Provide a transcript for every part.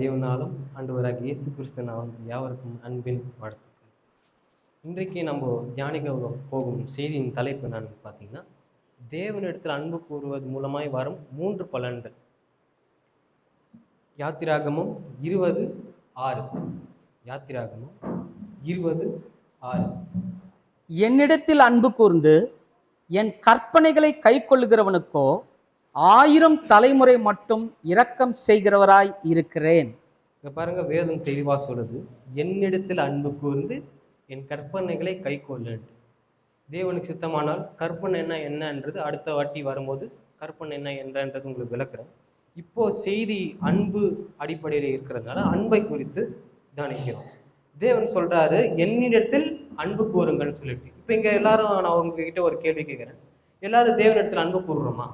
தேவனாலும் ஆண்டவராக இயேசு கிறிஸ்தனாலும் யாவருக்கும் அன்பின் வாழ்த்துக்கள். இன்றைக்கு நம்ம தியானிக்க போகும் செய்தியின் தலைப்பு நான் பார்த்தீங்கன்னா தேவனிடத்தில் அன்பு கூறுவது மூலமாய் வரும் மூன்று பலன்கள். யாத்திராகமும் இருபது ஆறு. யாத்திராகமும் இருபது ஆறு. என்னிடத்தில் அன்பு கூர்ந்து என் கற்பனைகளை கைக்கொள்ளுகிறவனுக்கோ ஆயிரம் தலைமுறை மட்டும் இரக்கம் செய்கிறவராய் இருக்கிறேன். இங்க பாருங்க வேதம் தெளிவாக சொல்லுது. என்னிடத்தில் அன்பு கூர்ந்து என் கற்பனைகளை கை தேவனுக்கு சித்தமானால் கற்பனை என்ன என்னன்றது அடுத்த வாட்டி வரும்போது கற்பனை என்ன என்றன்றது உங்களுக்கு விளக்குறேன். இப்போ செய்தி அன்பு அடிப்படையில் இருக்கிறதுனால அன்பை குறித்து தியானிக்கிறோம். தேவன் சொல்றாரு என்னிடத்தில் அன்பு கூறுங்கள்னு சொல்லிட்டு. இப்போ இங்கே எல்லாரும் நான் உங்ககிட்ட ஒரு கேள்வி கேட்குறேன் எல்லாரும் தேவனிடத்தில் அன்பு கூறுறோமா?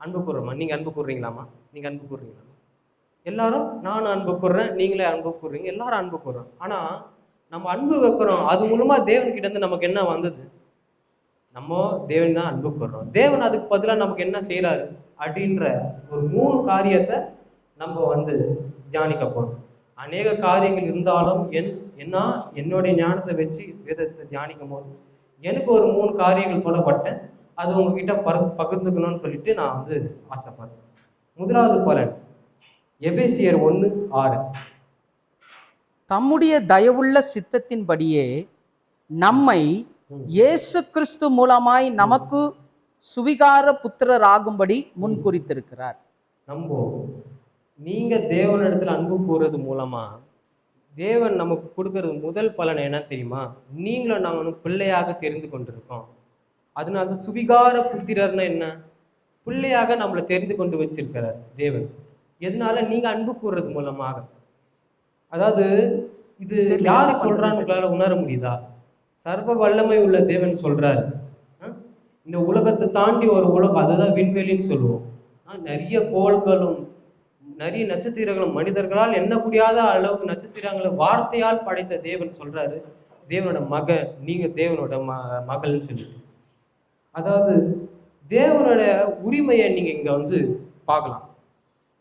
அன்பு கூறுறோமா நீங்கள் அன்பு கூறுறீங்களாமா நீங்கள் அன்பு கூறுறீங்களாமா எல்லாரும் நானும் அன்பு கூறுறேன் நீங்களே அன்பு கூறுறீங்க எல்லாரும் அன்பு கூறுறோம் ஆனால் நம்ம அன்பு வைக்கிறோம் அது மூலமாக தேவன்கிட்ட இருந்து நமக்கு என்ன வந்தது? நம்ம தேவன் தான் அன்பு கூறுறோம் தேவன் அதுக்கு பதிலாக நமக்கு என்ன செய்கிறாரு அப்படின்ற ஒரு மூணு காரியத்தை நம்ம வந்து தியானிக்க போகிறோம் அநேக காரியங்கள் இருந்தாலும் என் என்ன என்னுடைய ஞானத்தை வச்சு வேதத்தை தியானிக்கும் போது எனக்கு ஒரு மூணு காரியங்கள் சொல்லப்பட்டேன். அது உங்ககிட்ட பர பகிர்ந்துக்கணும்னு சொல்லிட்டு நான் வந்து ஆசைப்படுறேன். முதலாவது பலன். எபேசியர் ஒன்று ஆறு. தம்முடைய தயவுள்ள சித்தத்தின்படியே நம்மை. இயேசு கிறிஸ்து மூலமாய் நமக்கு சுவிகார புத்திரராகும்படி முன்குறித்திருக்கிறார். நம்ம நீங்க தேவனிடத்துல அன்பு கூறுறது மூலமா தேவன் நமக்கு கொடுக்கறது முதல் பலன் என்ன தெரியுமா? நீங்களும் நாங்களும் பிள்ளையாக தெரிந்து கொண்டிருக்கோம் அதனால தான் சுவிகார புத்திரர்னா என்ன? பிள்ளையாக நம்மளை தெரிந்து கொண்டு வச்சிருக்கிறார் தேவன். எதனால? நீங்க அன்பு கூறுறது மூலமாக. அதாவது இது யாரு சொல்றான்னு உங்களால உணர முடியுதா? சர்வ வல்லமை உள்ள தேவன் சொல்றாரு. ஆ? இந்த உலகத்தை தாண்டி ஒரு உலகம் அதுதான் விண்வெளின்னு சொல்லுவோம். நிறைய கோள்களும் நிறைய நட்சத்திரங்களும் மனிதர்களால் எண்ண முடியாத அளவுக்கு நட்சத்திரங்களை வார்த்தையால் படைத்த தேவன் சொல்றாரு. தேவனோட மக நீங்க தேவனோட ம மகள்னு சொல்லிட்டு. அதாவது தேவனுடைய உரிமையை நீங்கள் இங்கே வந்து பார்க்கலாம்.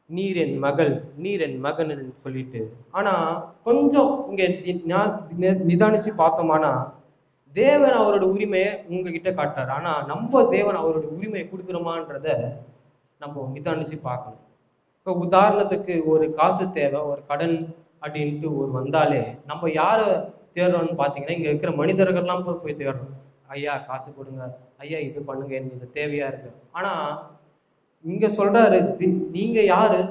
நீர் என் மகள் நீர் என் மகன் சொல்லிட்டு. ஆனால் கொஞ்சம் இங்கே தி- ஞா- நிதானிச்சு தேவன் அவரோட உரிமையை உங்ககிட்ட காட்டார் ஆனால் நம்ம தேவன் அவரோட உரிமையை கொடுக்குறோமான்றத நம்ம நிதானிச்சு பார்க்கணும். இப்போ உதாரணத்துக்கு ஒரு காசு தேவை ஒரு கடன் அப்படின்ட்டு ஒரு வந்தாலே நம்ம யாரை தேடுறோம்னு பார்த்தீங்கன்னா இங்கே இருக்கிற மனிதர்கள்லாம் போய் போய் தேடுறோம். ஐயா காசு கொடுங்க. ஐயா இது பண்ணுங்க எனக்கு இது தேவையா இருக்கு. ஆனா இங்க சொல்றாரு தி- நீங்க யாரு?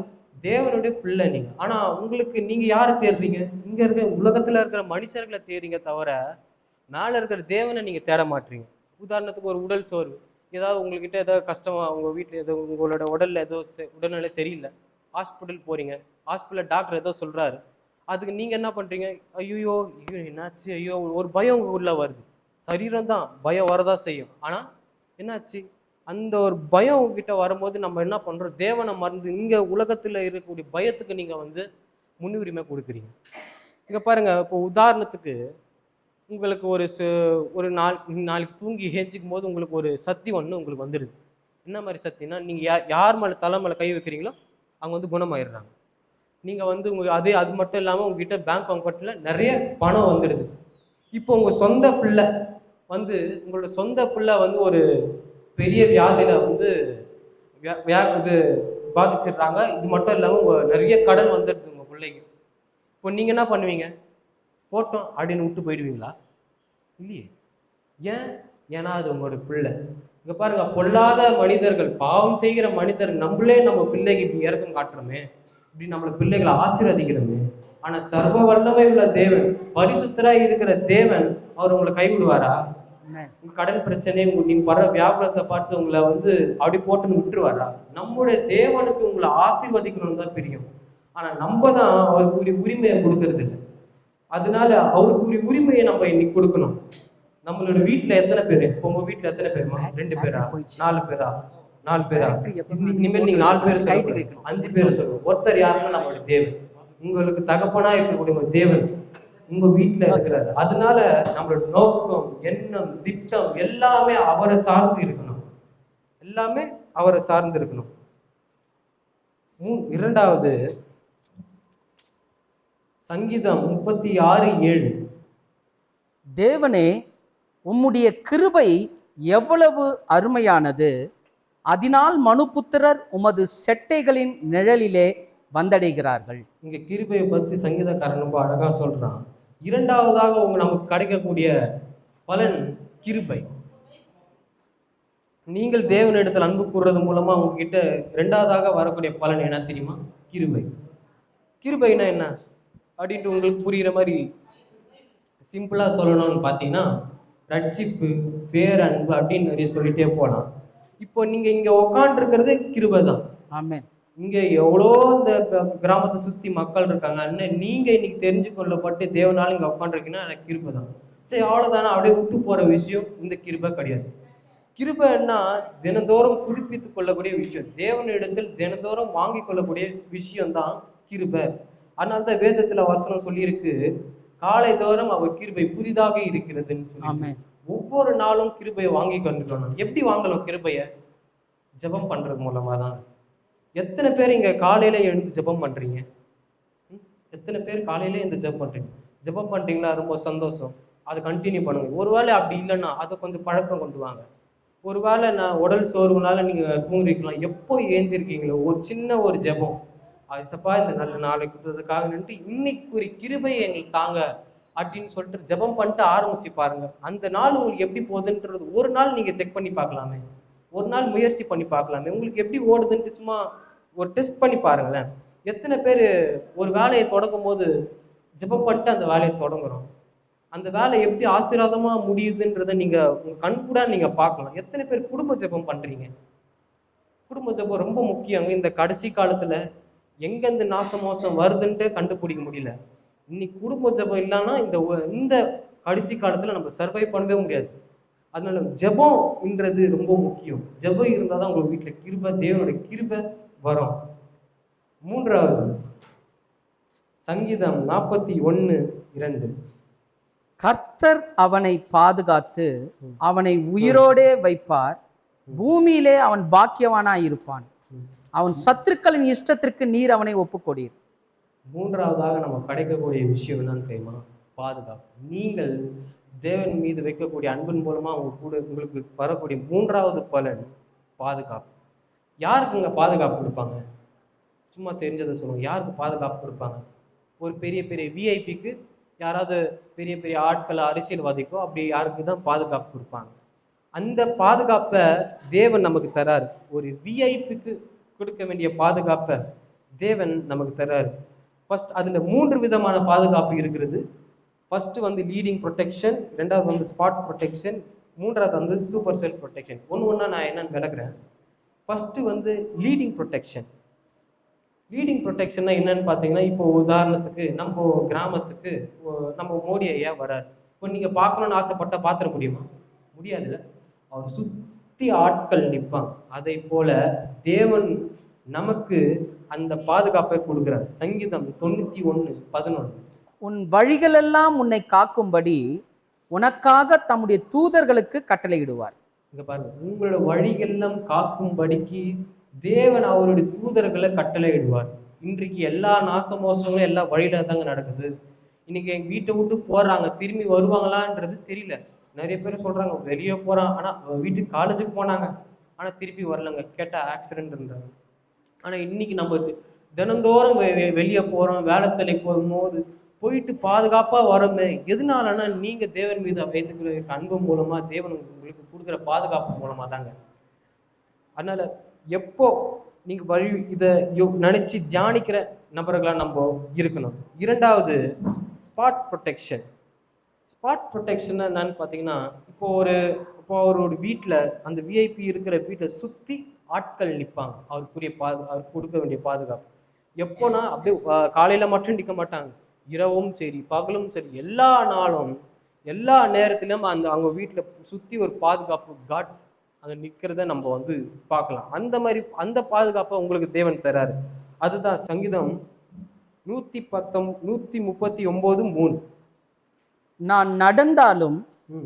தேவனுடைய பிள்ளை நீங்க. ஆனா உங்களுக்கு நீங்க யாரை தேடுறீங்க? இங்க இருக்கிற உலகத்துல இருக்கிற மனுஷர்களை தேடுறீங்க தவிர மேல இருக்கிற தேவனை நீங்க தேட மாட்டீங்க. உதாரணத்துக்கு ஒரு உடல் சோர்வு. ஏதாவது உங்ககிட்ட ஏதாவது கஷ்டமா உங்க வீட்டில் ஏதோ உங்களோட உடல்ல ஏதோ உடல்நிலை சரியில்லை. ஹாஸ்பிட்டல் போறீங்க. ஹாஸ்பிட்டல் டாக்டர் ஏதோ சொல்றாரு. அதுக்கு நீங்க என்ன பண்றீங்க? ஐயோ ஐயோ என்னாச்சு? ஐயோ ஒரு பயம் உங்கள் உள்ள வருது. சரீரம் தான் பயம் வரதா செய்யும். ஆனால் என்னாச்சு? அந்த ஒரு பயம் உங்ககிட்ட வரும்போது நம்ம என்ன பண்ணுறோம் தேவனை மறந்து இங்கே உலகத்தில் இருக்கக்கூடிய பயத்துக்கு நீங்கள் வந்து முன்னுரிமை கொடுக்குறீங்க. இங்கே பாருங்கள் இப்போ உதாரணத்துக்கு உங்களுக்கு ஒரு சு- ஒரு நாள் நாளைக்கு தூங்கி ஏஞ்சிக்கும் போது உங்களுக்கு ஒரு சக்தி ஒன்று உங்களுக்கு வந்துடுது என்ன மாதிரி சக்தினா நீங்கள் யா யார் மேலே தலை மேலே கை வைக்கிறீங்களோ அவங்க வந்து குணமாயிடுறாங்க. நீங்கள் வந்து உங்களுக்கு அதே அது மட்டும் இல்லாமல் உங்ககிட்ட பேங்க் அக்கௌண்ட்டில் நிறைய பணம் வந்துடுது இப்போ உங்கள் சொந்த பிள்ளை வந்து உங்களோட சொந்த பிள்ளை வந்து ஒரு பெரிய வியாதியில் வந்து வியா- வியா இது பாதிச்சிடுறாங்க. இது மட்டும் இல்லாமல் உங்கள் நிறைய கடன் வந்துடுது உங்கள் பிள்ளைக்கு. இப்போ நீங்கள் என்ன பண்ணுவீங்க? போட்டோம் அப்படின்னு விட்டு போயிடுவீங்களா? இல்லையே. ஏன்? ஏன்னா அது உங்களோட பிள்ளை. இங்கே பாருங்க பொல்லாத மனிதர்கள் பாவம் செய்கிற மனிதர் நம்மளே நம்ம பிள்ளைக்கு இப்படி இறக்கம் காட்டுறோமே. இப்படி நம்மளை பிள்ளைகளை ஆசீர்வதிக்கிறோமே. ஆனா சர்வ வல்லமை உள்ள தேவன் பரிசுத்தரா இருக்கிற தேவன் அவர் உங்களை கைவிடுவாரா? உங்க கடன் பிரச்சனை நீங்க வர வியாபாரத்தை பார்த்து உங்களை வந்து அப்படி போட்டுன்னு விட்டுருவாரா? நம்முடைய தேவனுக்கு உங்களை ஆசீர்வதிக்கணும்னு தான் பிரியும். ஆனா நம்ம தான் அவருக்கு உரிய உரிமையை கொடுக்கறது இல்லை. அதனால அவருக்கு உரிய உரிமையை நம்ம இன்னைக்கு கொடுக்கணும். நம்மளோட வீட்ல எத்தனை பேரு? உங்க வீட்ல எத்தனை பேருமா? ரெண்டு பேரா? நாலு பேரா? நாலு பேரா? இனிமேல் நீங்க நாலு பேர் அஞ்சு பேர் சொல்லுங்க ஒருத்தர் யாருன்னா நம்மளுடைய தேவன். உங்களுக்கு தகப்பனா இருக்கக்கூடிய தேவன் உங்க வீட்டுல இருக்கிறாரு. அதனால நம்மளோட நோக்கம் எண்ணம் திட்டம் எல்லாமே அவரை சார்ந்து இருக்கணும். எல்லாமே அவரை சார்ந்து இருக்கணும். இரண்டாவது சங்கீதம் முப்பத்தி ஆறு ஏழு. தேவனே உம்முடைய கிருபை எவ்வளவு அருமையானது. அதனால் மனுபுத்திரர் உமது செட்டைகளின் நிழலிலே வந்தடைகிறார்கள். இங்க கிருபையை பத்தி சங்கீதக்காரன் ரொம்ப அழகா சொல்றான். இரண்டாவதாக உங்க நமக்கு கிடைக்கக்கூடிய பலன் கிருபை. நீங்கள் தேவனிடத்தில் அன்பு கூறுறது மூலமா உங்ககிட்ட இரண்டாவதாக வரக்கூடிய பலன் என்ன தெரியுமா? கிருபை. கிருபைனா என்ன? அப்படின்ட்டு உங்களுக்கு புரியுற மாதிரி சிம்பிளா சொல்லணும்னு பார்த்தீங்கன்னா ரட்சிப்பு பேரன்பு அப்படின்னு நிறைய சொல்லிட்டே போகலாம் இப்போ நீங்க இங்க உக்காண்டிருக்கிறது கிருபை தான். ஆமென். இங்க எவ்வளோ இந்த கிராமத்தை சுத்தி மக்கள் இருக்காங்க. அண்ணன் நீங்க இன்னைக்கு தெரிஞ்சு கொள்ளப்பட்டு தேவனால இங்க உட்காந்துருக்கீங்கன்னா எனக்கு கிருபை தான். சரி அவ்வளவுதானே? அப்படியே விட்டு போற விஷயம் இந்த கிருபை கிடையாது. கிருபைன்னா தினந்தோறும் புதுப்பித்துக் கொள்ளக்கூடிய விஷயம். தேவனிடத்தில் தினந்தோறும் வாங்கி கொள்ளக்கூடிய விஷயம் தான் கிருபை. அதனால தான் வேதத்துல வசனம் சொல்லியிருக்கு காலை தோறும் அவர் கிருபை புதிதாக இருக்கிறதுன்னு சொல்லி. ஒவ்வொரு நாளும் கிருபையை வாங்கி கொண்டுக்கணும் எப்படி வாங்கலாம் கிருபையை? ஜெபம் பண்றது மூலமா தான் எத்தனை பேர் இங்கே காலையில எழுந்து ஜெபம் பண்றீங்க? ம்? எத்தனை பேர் காலையில எழுந்து ஜெபம் பண்றீங்க? ஜெபம் பண்ணுறீங்களா ரொம்ப சந்தோஷம். அதை கண்டினியூ பண்ணுங்க. ஒருவேளை அப்படி இல்லைன்னா அதை கொஞ்சம் பழக்கம் கொண்டு வாங்க. ஒருவேளை நான் உடல் சோர்வுனால நீங்கள் தூங்கிருக்கலாம். எப்போ ஏஞ்சிருக்கீங்களோ ஒரு சின்ன ஒரு ஜெபம். ஐசப்பா இந்த நல்ல நாளைக்கு கொடுத்ததுக்காக நின்று. இன்னைக்கு ஒரு கிருபையை எங்களுக்கு தாங்க அப்படின்னு சொல்லிட்டு ஜெபம் பண்ணிட்டு ஆரம்பிச்சு பாருங்க. அந்த நாள் உங்களுக்கு எப்படி போகுதுன்றது ஒரு நாள் நீங்க செக் பண்ணி பார்க்கலாமே. ஒரு நாள் முயற்சி பண்ணி பார்க்கலாமே. உங்களுக்கு எப்படி ஓடுதுன்ட்டு சும்மா ஒரு டெஸ்ட் பண்ணி பாருங்களேன். எத்தனை பேர் ஒரு வேலையை தொடங்கும் போது ஜெபம் பண்ணிட்டு அந்த வேலையை தொடங்குறோம். அந்த வேலை எப்படி ஆசீர்வாதமாக முடியுதுன்றதை நீங்கள் உங்கள் கண் கூட நீங்கள் பார்க்கலாம். எத்தனை பேர் குடும்ப ஜெபம் பண்ணுறீங்க குடும்ப ஜெபம் ரொம்ப முக்கியங்க. இந்த கடைசி காலத்தில் எங்கேருந்து நாச மோசம் வருதுன்ட்டு கண்டுபிடிக்க முடியல. இன்னைக்கு குடும்ப ஜெபம் இல்லைன்னா இந்த இந்த கடைசி காலத்தில் நம்ம சர்வை பண்ணவே முடியாது. அதனால ஜெபம்ன்றது ரொம்ப முக்கியம். ஜெபம் இருந்தால் தான் உங்க வீட்டுல கிருபை தேவனுடைய கிருபை வரும். மூன்றாவது சங்கீதம் நாற்பத்தி ஒன்று இரண்டு. கர்த்தர் அவனை பாதுகாத்து அவனை உயிரோடே வைப்பார். பூமியிலே அவன் பாக்கியவானாய் இருப்பான். அவன் சத்துருக்களின் இஷ்டத்திற்கு நீர் அவனை ஒப்புக்கொடீர். மூன்றாவதாக நம்ம கிடைக்கக்கூடிய விஷயம் என்னன்னு தெரியுமா? பாதுகாப்பு. நீங்கள் தேவன் மீது வைக்கக்கூடிய அன்பின் மூலமா அவங்க கூட உங்களுக்கு வரக்கூடிய மூன்றாவது பலன் பாதுகாப்பு. யாருக்குங்க பாதுகாப்பு கொடுப்பாங்க? சும்மா தெரிஞ்சதை சொல்லுவோம் யாருக்கு பாதுகாப்பு கொடுப்பாங்க? ஒரு பெரிய பெரிய விஐபிக்கு யாராவது பெரிய பெரிய ஆட்கள் அரசியல்வாதிக்கோ அப்படி யாருக்கு தான் பாதுகாப்பு கொடுப்பாங்க? அந்த பாதுகாப்பை தேவன் நமக்கு தராரு. ஒரு விஐபிக்கு கொடுக்க வேண்டிய பாதுகாப்பை தேவன் நமக்கு தராரு. ஃபர்ஸ்ட் அதில் மூன்று விதமான பாதுகாப்பு இருக்கிறது. ஃபஸ்ட்டு வந்து லீடிங் ப்ரொடெக்ஷன் ரெண்டாவது வந்து ஸ்பாட் ப்ரொடெக்ஷன் மூன்றாவது வந்து சூப்பர் செல் ப்ரொடெக்ஷன் ஒன்று ஒன்றா நான் என்னன்னு விளக்குறேன். ஃபஸ்ட்டு வந்து லீடிங் ப்ரொடெக்ஷன் லீடிங் ப்ரொடெக்ஷன்னா என்னன்னு பார்த்தீங்கன்னா இப்போ உதாரணத்துக்கு நம்ம கிராமத்துக்கு நம்ம மோடி ஐயா வராரு இப்போ நீங்கள் பார்க்கணுன்னு ஆசைப்பட்டால் பார்த்துட முடியுமா? முடியாதுல்ல. அவர் சுற்றி ஆட்கள் நிற்பாங்க அதை போல தேவன் நமக்கு அந்த பாதுகாப்பை கொடுக்குறார். சங்கீதம் தொண்ணூற்றி ஒன்று பதினொன்று உன் வழிகளெல்லாம் உன்னை காக்கும்படி உனக்காக தம்முடைய தூதர்களுக்கு கட்டளையிடுவார். இங்க பாருங்க உங்களோட வழிகளெல்லாம் காக்கும்படிக்கு தேவன் அவருடைய தூதர்களை கட்டளையிடுவார். இன்றைக்கு எல்லா நாசமோசங்களும் எல்லா வழியில தாங்க நடக்குது. இன்னைக்கு எங்க வீட்டை விட்டு போறாங்க திரும்பி வருவாங்களான்றது தெரியல. நிறைய பேர் சொல்றாங்க வெளியே போறான் ஆனா வீட்டுக்கு காலேஜுக்கு போனாங்க. ஆனா திருப்பி வரலங்க. கேட்டா ஆக்சிடென்ட்ன்றாங்க ஆனா இன்னைக்கு நம்ம தினந்தோறும் வெளியே போறோம் வேலை சிலைக்கு போகும்போது போயிட்டு பாதுகாப்பாக வரோமே. எதனாலன்னா நீங்கள் தேவன் மீது வைத்துக்கிற அன்பு மூலமாக தேவன் உங்களுக்கு கொடுக்குற பாதுகாப்பு மூலமாக தாங்க. அதனால் எப்போ நீங்கள் வழி இதை நினச்சி தியானிக்கிற நபர்களாக நம்ம இருக்கணும். இரண்டாவது ஸ்பாட் ப்ரொடெக்ஷன் ஸ்பாட் ப்ரொடெக்ஷன் என்னன்னு பார்த்தீங்கன்னா இப்போ ஒரு இப்போ அவரோட வீட்டில் அந்த விஐபி இருக்கிற வீட்டை சுற்றி ஆட்கள் நிற்பாங்க அவருக்குரிய பாது அவருக்கு கொடுக்க வேண்டிய பாதுகாப்பு. எப்போனா அப்படியே காலையில் மட்டும் நிற்க மாட்டாங்க. இரவும் சரி பகலும் சரி எல்லா நாளும் எல்லா நேரத்திலும் அந்த அவங்க வீட்டில் சுற்றி ஒரு பாதுகாப்பு காட்ஸ் அங்கே நிற்கிறத நம்ம வந்து பார்க்கலாம். அந்த மாதிரி அந்த பாதுகாப்பை உங்களுக்கு தேவன் தராரு. அதுதான் சங்கீதம் நூற்றி பத்தொம் நூற்றி முப்பத்தி ஒம்பது மூணு. நான் நடந்தாலும்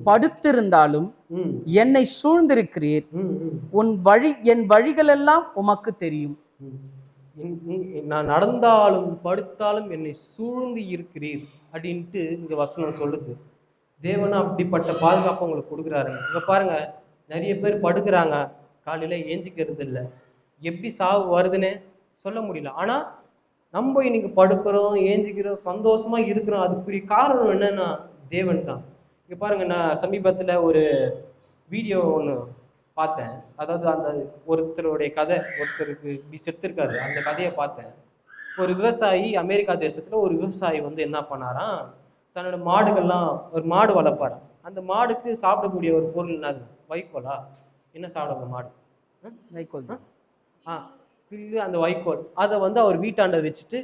படுத்திருந்தாலும் என்னை சூழ்ந்திருக்கிறீர். உன் வழி என் வழிகளெல்லாம் உமக்கு தெரியும். நான் நடந்தாலும் படுத்தாலும் என்னை சூழ்ந்து இருக்கிறீர் அப்படின்ட்டு இங்கே வசனம் சொல்லுது. தேவன் அப்படிப்பட்ட பாதுகாப்பு உங்களுக்கு கொடுக்குறாருங்க இங்கே பாருங்க நிறைய பேர் படுக்கிறாங்க. காலையில் ஏஞ்சிக்கிறது இல்லை. எப்படி சாவு வருதுன்னே சொல்ல முடியல. ஆனால் நம்ம இன்னைக்கு படுக்கிறோம் ஏஞ்சிக்கிறோம் சந்தோஷமா இருக்கிறோம். அதுக்குரிய காரணம் என்னன்னா தேவன் தான். இங்கே பாருங்க நான் சமீபத்தில் ஒரு வீடியோ ஒன்று பார்த்தேன். அதாவது அந்த ஒருத்தருடைய கதை ஒருத்தருக்கு இப்படி செத்துருக்காரு அந்த கதையை பார்த்தேன். ஒரு விவசாயி அமெரிக்கா தேசத்துல ஒரு விவசாயி வந்து என்ன பண்ணாராம்? தன்னோட மாடுகள்லாம் ஒரு மாடு வளர்ப்பாராம். அந்த மாடுக்கு சாப்பிடக்கூடிய ஒரு பொருள் என்னது? வைக்கோலா? என்ன சாப்பிடுங்க மாடு? வைக்கோல் தான். ஆ புல்லு அந்த வைக்கோல். அதை வந்து அவர் வீட்டாண்ட வச்சுட்டு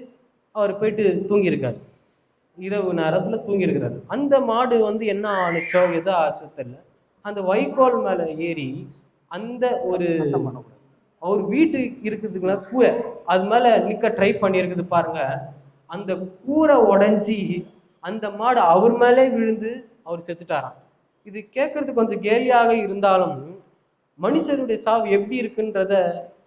அவர் போயிட்டு தூங்கியிருக்காரு. இரவு நேரத்தில் தூங்கியிருக்கிறாரு. அந்த மாடு வந்து என்ன ஆணுச்சோ எதோ ஆச்சோ தெரியல. அந்த வைக்கோல் மேலே ஏறி அந்த ஒரு அவர் வீட்டு இருக்குதுங்களா? கூரை. அது மேலே நிற்க ட்ரை பண்ணியிருக்குது பாருங்க. அந்த கூரை உடைஞ்சி அந்த மாடு அவர் மேலே விழுந்து அவர் செத்துட்டாராம். இது கேட்கறதுக்கு கொஞ்சம் கேலியாக இருந்தாலும் மனுஷருடைய சாவு எப்படி இருக்குன்றத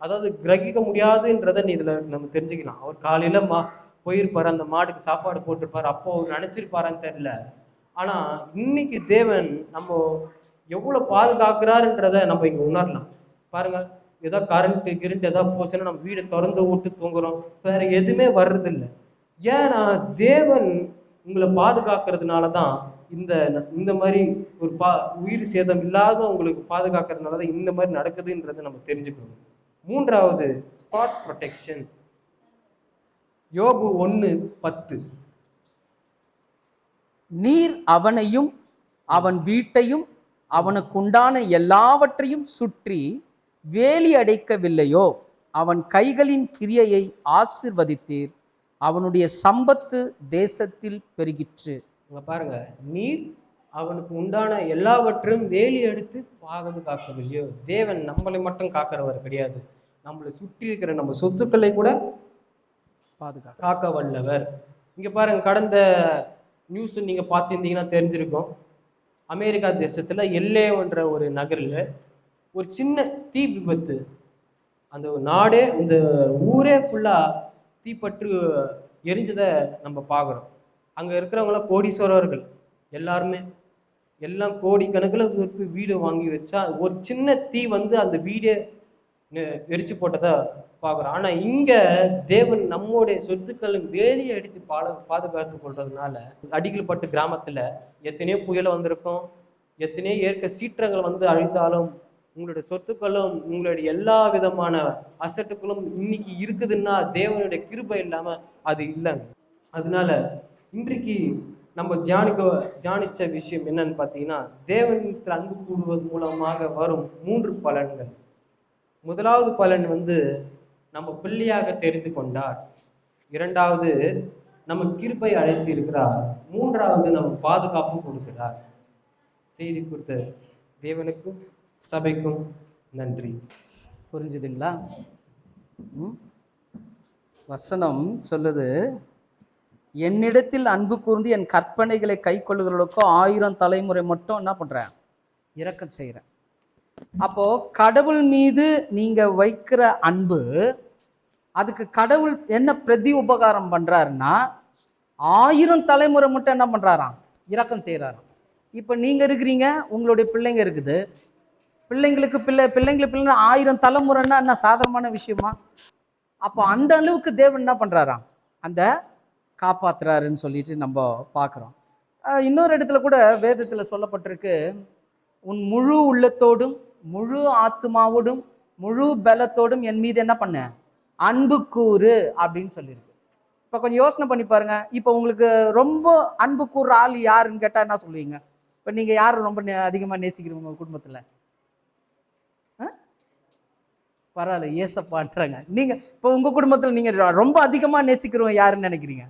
அதாவது கிரகிக்க முடியாதுன்றத நீ இதுல நம்ம தெரிஞ்சுக்கலாம். அவர் காலையில மா போயிருப்பாரு அந்த மாடுக்கு சாப்பாடு போட்டிருப்பாரு. அப்போ அவர் நினைச்சிருப்பாரான்னு தெரியல. ஆனா இன்னைக்கு தேவன் நம்ம எவ்வளோ பாதுகாக்கிறாருன்றத நம்ம இங்கே உணரலாம். பாருங்கள் ஏதோ கரண்ட்டு கிரண்ட் ஏதாவது போச்சுன்னா நம்ம வீடை திறந்து விட்டு தூங்குறோம். வேற எதுவுமே வர்றதில்லை. ஏன்னா தேவன் உங்களை பாதுகாக்கிறதுனால தான் இந்த இந்த மாதிரி ஒரு பா உயிர் சேதம் இல்லாத உங்களுக்கு பாதுகாக்கிறதுனால தான் இந்த மாதிரி நடக்குதுன்றதை நம்ம தெரிஞ்சுக்கணும். மூன்றாவது ஸ்பாட் ப்ரொடெக்ஷன் யோபு ஒன்று பத்து. நீர் அவனையும் அவன் வீட்டையும் அவனுக்குண்டான எல்லாவற்றையும் சுற்றி வேலி அடைக்கவில்லையோ? அவன் கைகளின் கிரியையை ஆசிர்வதித்தீர். அவனுடைய சம்பத்து தேசத்தில் பெருகிற்று. இங்க பாருங்க நீர் அவனுக்கு உண்டான எல்லாவற்றையும் வேலி எடுத்து பாதுகாக்கவில்லையோ? தேவன் நம்மளை மட்டும் காக்கிறவர் கிடையாது. நம்மளை சுற்றி இருக்கிற நம்ம சொத்துக்களை கூட பாதுகாக்க. காக்க வல்லவர். இங்க பாருங்க கடந்த நியூஸ் நீங்க பார்த்திருந்தீங்கன்னா தெரிஞ்சிருக்கும். அமெரிக்கா தேசத்தில் எல்லேன்ற ஒரு நகரில் ஒரு சின்ன தீ விபத்து. அந்த நாடே இந்த ஊரே ஃபுல்லாக தீப்பற்று எரிஞ்சதை நம்ம பார்க்குறோம் அங்கே இருக்கிறவங்களாம் கோடீஸ்வரர்கள் எல்லாருமே எல்லாம் கோடிக்கணக்கில் கொடுத்து வீடு வாங்கி வச்சா ஒரு சின்ன தீ வந்து அந்த வீடே எரிச்சு போட்டதா பார்க்குறோம் ஆனால் இங்கே தேவன் நம்முடைய சொத்துக்களும் வேலியை அடித்து பால பாதுகாத்து கொள்றதுனால அடிக்கல்பட்டு கிராமத்தில் எத்தனையோ புயல் வந்திருக்கும் எத்தனையோ இயற்கை சீற்றங்கள் வந்து அழித்தாலும் உங்களுடைய சொத்துக்களும் உங்களுடைய எல்லா விதமான அசட்டுக்களும் இன்னைக்கு இருக்குதுன்னா தேவனுடைய கிருபை இல்லாமல் அது இல்லைங்க. அதனால இன்றைக்கு நம்ம தியானிக்க தியானித்த விஷயம் என்னன்னு பார்த்தீங்கன்னா தேவனிடத்தில் அன்பு கூடுவது மூலமாக வரும் மூன்று பலன்கள். முதலாவது பலன் வந்து நம்ம பிள்ளையாக தெரிந்து கொண்டார் இரண்டாவது நம்ம கிருப்பை அழைத்து இருக்கிறார் மூன்றாவது நம்ம பாதுகாப்பு கொடுக்கிறார். செய்தி கொடுத்த தேவனுக்கும் சபைக்கும் நன்றி. புரிஞ்சுதுங்களா? வசனம் சொல்லுது என்னிடத்தில் அன்பு கூர்ந்து என் கற்பனைகளை கை கொள்ளுகிறவர்களுக்கோ ஆயிரம் தலைமுறை மட்டும் என்ன பண்ணுறேன் இறக்கம் செய்கிறேன் அப்போ கடவுள் மீது நீங்க வைக்கிற அன்பு அதுக்கு கடவுள் என்ன பிரதி உபகாரம் பண்றாருன்னா ஆயிரம் தலைமுறை மட்டும் என்ன பண்றாராம்? இரக்கம் செய்கிறாராம் இப்போ நீங்க இருக்கிறீங்க உங்களுடைய பிள்ளைங்க இருக்குது. பிள்ளைங்களுக்கு பிள்ளை பிள்ளைங்களுக்கு பிள்ளை ஆயிரம் தலைமுறைன்னா என்ன சாதாரணமான விஷயமா? அப்போ அந்த அளவுக்கு தேவன் என்ன பண்றாராம்? அந்த காப்பாத்துறாருன்னு சொல்லிட்டு நம்ம பார்க்குறோம். இன்னொரு இடத்துல கூட வேதத்தில் சொல்லப்பட்டிருக்கு உன் முழு உள்ளத்தோடும் முழு ஆத்மாவோடும் முழு பலத்தோடும் என் மீது என்ன பண்ண? அன்பு கூறு அப்படின்னு சொல்லியிருக்கு இப்போ கொஞ்சம் யோசனை பண்ணி பாருங்க. இப்போ உங்களுக்கு ரொம்ப அன்பு கூறுற ஆள் யாருன்னு கேட்டால் என்ன சொல்லுவீங்க? இப்போ நீங்கள் யார் ரொம்ப அதிகமாக நேசிக்கிறீங்க உங்கள் குடும்பத்தில்? பரவாயில்ல ஏசப்பான்றாங்க நீங்கள் இப்போ உங்கள் குடும்பத்தில் நீங்கள் ரொம்ப அதிகமாக நேசிக்கிறவங்க யாருன்னு நினைக்கிறீங்க?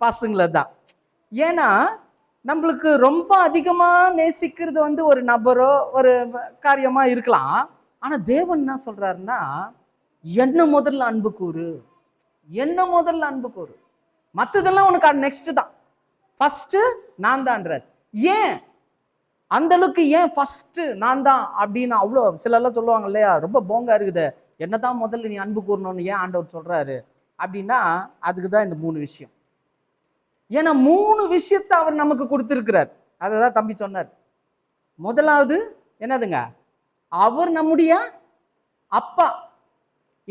பசங்களை தான் ஏன்னா நம்மளுக்கு ரொம்ப அதிகமாக நேசிக்கிறது வந்து ஒரு நபரோ ஒரு காரியமாக இருக்கலாம். ஆனால் தேவன் என்ன சொல்கிறாருன்னா என்ன முதல்ல அன்பு கூறு? என்ன முதல்ல அன்பு கூறு? மற்றதெல்லாம் உனக்கு நெக்ஸ்ட் தான். ஃபஸ்ட்டு நான் தான்றார் ஏன்? அந்த அளவுக்கு ஏன் ஃபஸ்ட்டு நான் தான் அப்படின்னு அவ்வளோ சிலர்லாம் சொல்லுவாங்க இல்லையா? ரொம்ப போங்கா இருக்குது. என்ன தான் முதல்ல நீ அன்பு கூறணும்னு ஏன் ஆண்டவர் சொல்கிறாரு அப்படின்னா அதுக்கு தான் இந்த மூணு விஷயம். ஏன்னா மூணு விஷயத்தை அவர் நமக்கு கொடுத்துருக்கிறார். அதை தான் தம்பி சொன்னார். முதலாவது என்னதுங்க? அவர் நம்முடைய அப்பா.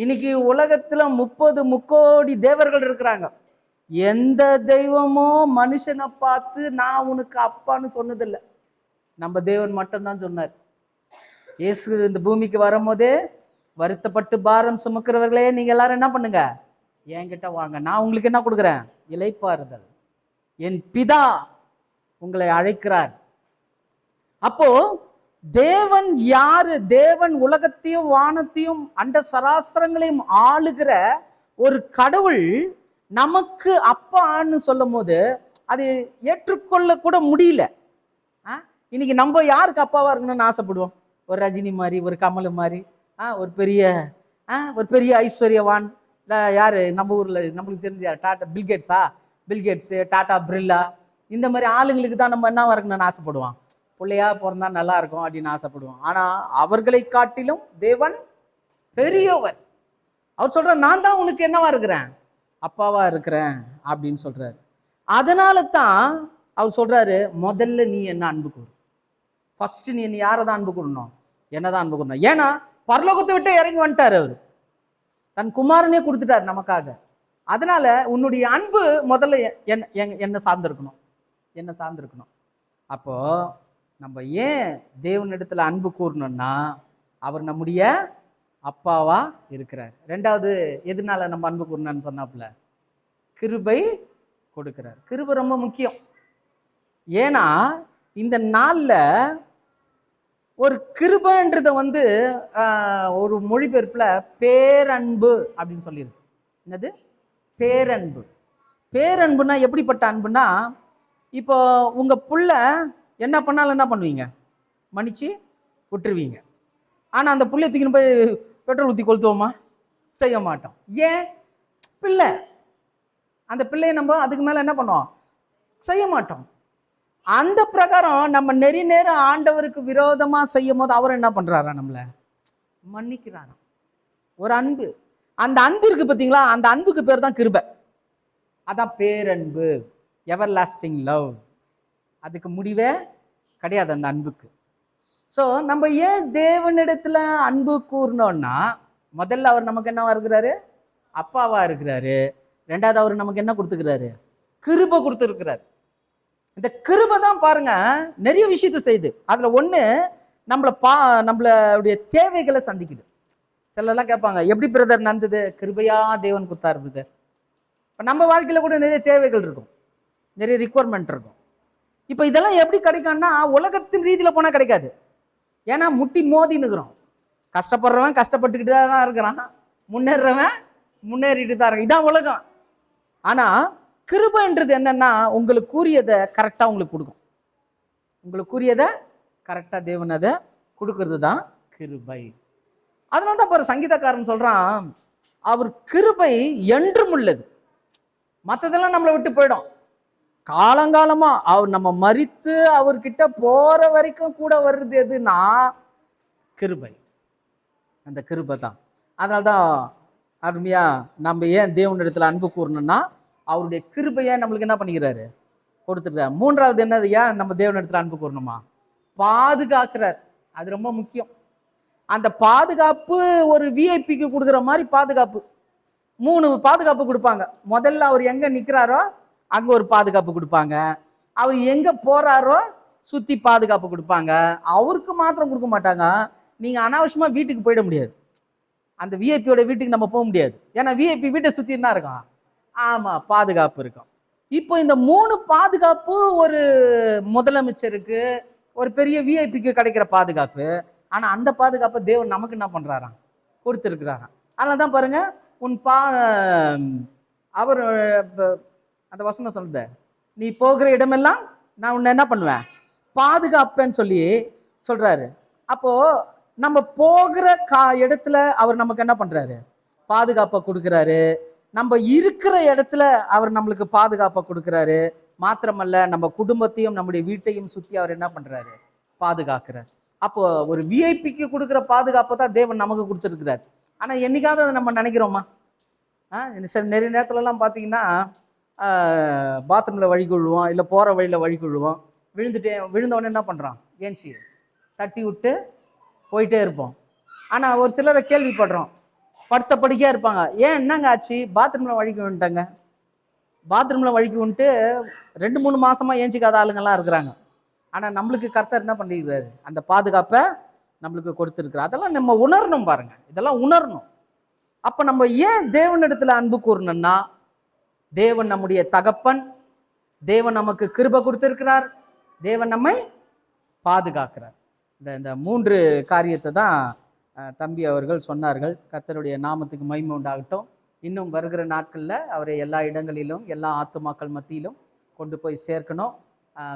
இன்னைக்கு உலகத்தில் முப்பது முக்கோடி தேவர்கள் இருக்கிறாங்க. எந்த தெய்வமோ மனுஷனை பார்த்து நான் உனக்கு அப்பான்னு சொன்னதில்லை. நம்ம தேவன் மட்டும்தான் சொன்னார். இயேசு இந்த பூமிக்கு வரும்போதே வருத்தப்பட்டு பாரம் சுமக்கிறவர்களே நீங்கள் எல்லாரும் என்ன பண்ணுங்க? என்கிட்ட வாங்க. நான் உங்களுக்கு என்ன கொடுக்குறேன்? இலைப்பாறுதல் என் பிதா உங்களை அழைக்கிறார். அப்போ தேவன் யாரு? தேவன் உலகத்தையும் வானத்தையும் அண்ட சராசரங்களையும் ஆளுகிற ஒரு கடவுள் நமக்கு அப்பான்னு சொல்லும் போது அது ஏற்றுக்கொள்ள கூட முடியல. ஆ? இன்னைக்கு நம்ம யாருக்கு அப்பாவா இருக்கணும்னு ஆசைப்படுவோம்? ஒரு ரஜினி மாதிரி ஒரு கமல் மாதிரி ஆ ஒரு பெரிய ஆ ஒரு பெரிய ஐஸ்வர்யவான். இல்லை யாரு? நம்ம ஊர்ல நம்மளுக்கு தெரிஞ்ச டாட்டா பில்கேட்ஸா பில்கேட்ஸு டாடா பிர்லா இந்த மாதிரி ஆளுங்களுக்கு தான் நம்ம என்ன இருக்கணும்னு ஆசைப்படுவான் பிள்ளையா பிறந்தா நல்லா இருக்கும் அப்படின்னு ஆசைப்படுவோம். ஆனால் அவர்களை காட்டிலும் தேவன் பெரியவர். அவர் சொல்கிறார் நான் தான் உனக்கு என்னவா இருக்கிறேன்? அப்பாவா இருக்கிறேன் அப்படின்னு சொல்கிறாரு அதனால தான் அவர் சொல்கிறாரு முதல்ல நீ என்ன அன்பு கூறு. ஃபஸ்ட்டு நீ என்ன யாரை தான் அன்பு கூடணும் என்ன தான் அன்பு கூடணும் ஏன்னா பரலோகத்தை விட்டு இறங்கி வந்துட்டார் அவர். தன் குமாரனே கொடுத்துட்டாரு நமக்காக. அதனால் உன்னுடைய அன்பு முதல்ல எ- என்ன என்ன சார்ந்திருக்கணும். என்னை சார்ந்திருக்கணும். அப்போது நம்ம ஏன் தேவனிடத்தில் அன்பு கூறணும்னா அவர் நம்முடைய அப்பாவா இருக்கிறார். ரெண்டாவது எதனால நம்ம அன்பு கூறணும்னு சொன்னாப்புல? கிருபை கொடுக்கிறார். கிருபை ரொம்ப முக்கியம். ஏன்னா இந்த நாளில் ஒரு கிருபன்றதை வந்து ஒரு மொழிபெயர்ப்பில் பேரன்பு அப்படின்னு சொல்லியிருக்கு. என்னது? பேரன்பு. பேரன்புனா எப்படிப்பட்ட அன்புனா இப்போ உங்கள் புள்ள என்ன பண்ணாலும் என்ன பண்ணுவீங்க? மன்னிச்சு விட்டுருவீங்க. ஆனால் அந்த புள்ளைய தூக்கின்னு போய் பெட்ரோல் ஊற்றி கொளுத்துவோமா? செய்ய மாட்டோம். ஏன்? பிள்ளை. அந்த பிள்ளையை நம்ம அதுக்கு மேலே என்ன பண்ணுவோம்? செய்ய மாட்டோம். அந்த பிரகாரம் நம்ம நெறி நேரம் ஆண்டவருக்கு விரோதமாக செய்யும் போது அவர் என்ன பண்ணுறாரா நம்மளை? மன்னிக்கிறாராம். ஒரு அன்பு. அந்த அன்பு இருக்கு பார்த்தீங்களா அந்த அன்புக்கு பேர் தான் கிருபை. அதான் பேரன்பு. எவர் லாஸ்டிங் லவ் அதுக்கு முடிவே கிடையாது அந்த அன்புக்கு. ஸோ நம்ம ஏன் தேவனிடத்துல அன்பு கூறணும்னா முதல்ல அவர் நமக்கு என்னவா இருக்கிறாரு? அப்பாவா இருக்கிறாரு. ரெண்டாவது அவர் நமக்கு என்ன கொடுத்துக்கிறாரு? கிருபை கொடுத்துருக்கிறாரு. இந்த கிருபை தான் பாருங்க நிறைய விஷயத்தை செய்யுது அதில் ஒன்று நம்மள பா நம்மளுடைய தேவைகளை சந்திக்குது. சிலர்லாம் கேட்பாங்க எப்படி பிரதர் நடந்தது? கிருபையா தேவன் கொடுத்தார் பிரதர் இப்போ நம்ம வாழ்க்கையில் கூட நிறைய தேவைகள் இருக்கும். நிறைய ரிக்குவயர்மெண்ட் இருக்கும். இப்போ இதெல்லாம் எப்படி கிடைக்கும்னா உலகத்தின் ரீதியில் போனால் கிடைக்காது. ஏன்னா முட்டி மோதி கஷ்டப்படுறவன் கஷ்டப்பட்டுக்கிட்டு தான் இருக்கிறான். முன்னேறவன் முன்னேறிட்டு தான் இருக்கான். இதான் உலகம். ஆனால் கிருபைன்றது என்னென்னா உங்களுக்கு கூறியதை கரெக்டாக உங்களுக்கு கொடுக்கும். உங்களுக்கு கூறியதை கரெக்டாக தேவன் அதை கொடுக்கறது தான் கிருபை. அதனால தான் பாரு சங்கீதக்காரன் சொல்றான் அவர் கிருபை என்றும் உள்ளது. மற்றதெல்லாம் நம்மளை விட்டு போயிடும். காலங்காலமா அவர் நம்ம மறித்து அவர்கிட்ட போற வரைக்கும் கூட வருது எதுனா கிருபை. அந்த கிருபை தான். அதனால தான் அருமையா நம்ம ஏன் தேவனிடத்துல அன்பு கூறணும்னா அவருடைய கிருபையை நம்மளுக்கு என்ன பண்ணிக்கிறாரு? கொடுத்துருக்காரு. மூன்றாவது என்னது ஏன் நம்ம தேவனிடத்துல அன்பு கூறணுமா? பாதுகாக்கிறார். அது ரொம்ப முக்கியம். அந்த பாதுகாப்பு ஒரு விஐபிக்கு கொடுக்குற மாதிரி பாதுகாப்பு. மூணு பாதுகாப்பு கொடுப்பாங்க. முதல்ல அவர் எங்கே நிற்கிறாரோ அங்கே ஒரு பாதுகாப்பு கொடுப்பாங்க. அவர் எங்கே போகிறாரோ சுற்றி பாதுகாப்பு கொடுப்பாங்க. அவருக்கு மாத்திரம் கொடுக்க மாட்டாங்க. நீங்கள் அனாவசியமாக வீட்டுக்கு போயிட முடியாது. அந்த விஐபியோட வீட்டுக்கு நம்ம போக முடியாது. ஏன்னா விஐபி வீட்டை சுற்றி என்ன இருக்கும். ஆமாம் பாதுகாப்பு இருக்கும். இப்போ இந்த மூணு பாதுகாப்பு ஒரு முதலமைச்சருக்கு ஒரு பெரிய விஐபிக்கு கிடைக்கிற பாதுகாப்பு ஆனால் அந்த பாதுகாப்பை தேவன் நமக்கு என்ன பண்ணுறாராம் கொடுத்துருக்குறாராம். அதனால தான் பாருங்க உன் பா அவர் அந்த வசனம் சொல்லுத. நீ போகிற இடமெல்லாம் நான் உன்னை என்ன பண்ணுவேன்? பாதுகாப்பேன்னு சொல்லி சொல்கிறாரு அப்போது நம்ம போகிற கா இடத்துல அவர் நமக்கு என்ன பண்ணுறாரு பாதுகாப்பை கொடுக்குறாரு. நம்ம இருக்கிற இடத்துல அவர் நம்மளுக்கு பாதுகாப்பை கொடுக்குறாரு. மாத்திரமல்ல நம்ம குடும்பத்தையும் நம்முடைய வீட்டையும் சுற்றி அவர் என்ன பண்ணுறாரு பாதுகாக்கிறார். அப்போ ஒரு விஐபிக்கு கொடுக்குற பாதுகாப்பை தான் தேவன் நமக்கு கொடுத்துருக்கிறார். ஆனால் என்னைக்காவது அதை நம்ம நினைக்கிறோமா? ஆ சில நிறைய நேரத்துலலாம் பார்த்தீங்கன்னா பாத்ரூமில் வழி கொள்வோம் இல்லை போகிற வழியில் வழி கொள்வோம் விழுந்துட்டே விழுந்தவொடனே என்ன பண்ணுறான் ஏன்ச்சி தட்டி விட்டு போயிட்டே இருப்போம். ஆனால் ஒரு சிலரை கேள்விப்படுறோம். படுத்த படுக்கையாக இருப்பாங்க. ஏன் என்னங்க ஆச்சு? பாத்ரூமில் வழிக்கு வந்துட்டாங்க. பாத்ரூமில் வழிக்கு வந்துட்டு ரெண்டு மூணு மாதமாக ஏஞ்சிக்காத ஆளுங்கள்லாம் இருக்கிறாங்க. ஆனால் நம்மளுக்கு கர்த்தர் என்ன பண்ணிருக்கிறாரு? அந்த பாதுகாப்பை நம்மளுக்கு கொடுத்துருக்குறாரு. அதெல்லாம் நம்ம உணரணும் பாருங்க. இதெல்லாம் உணரணும். அப்போ நம்ம ஏன் தேவனிடத்தில் அன்பு கூறணும்னா தேவன் நம்முடைய தகப்பன் தேவன் நமக்கு கிருபை கொடுத்துருக்கிறார் தேவன் நம்மை பாதுகாக்கிறார். இந்த இந்த மூன்று காரியத்தை தான் தம்பி அவர்கள் சொன்னார்கள். கர்த்தருடைய நாமத்துக்கு மகிமை உண்டாகட்டும். இன்னும் வருகிற நாட்களில் அவரை எல்லா இடங்களிலும் எல்லா ஆத்துமாக்கள் மத்தியிலும் கொண்டு போய் சேர்க்கணும்.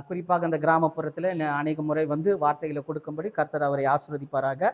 குறிப்பாக அந்த கிராமப்புறத்தில் அநேக முறை வந்து வார்த்தைகளை கொடுக்கும்படி கர்த்தர் அவரை ஆசீர்வதிப்பாராக.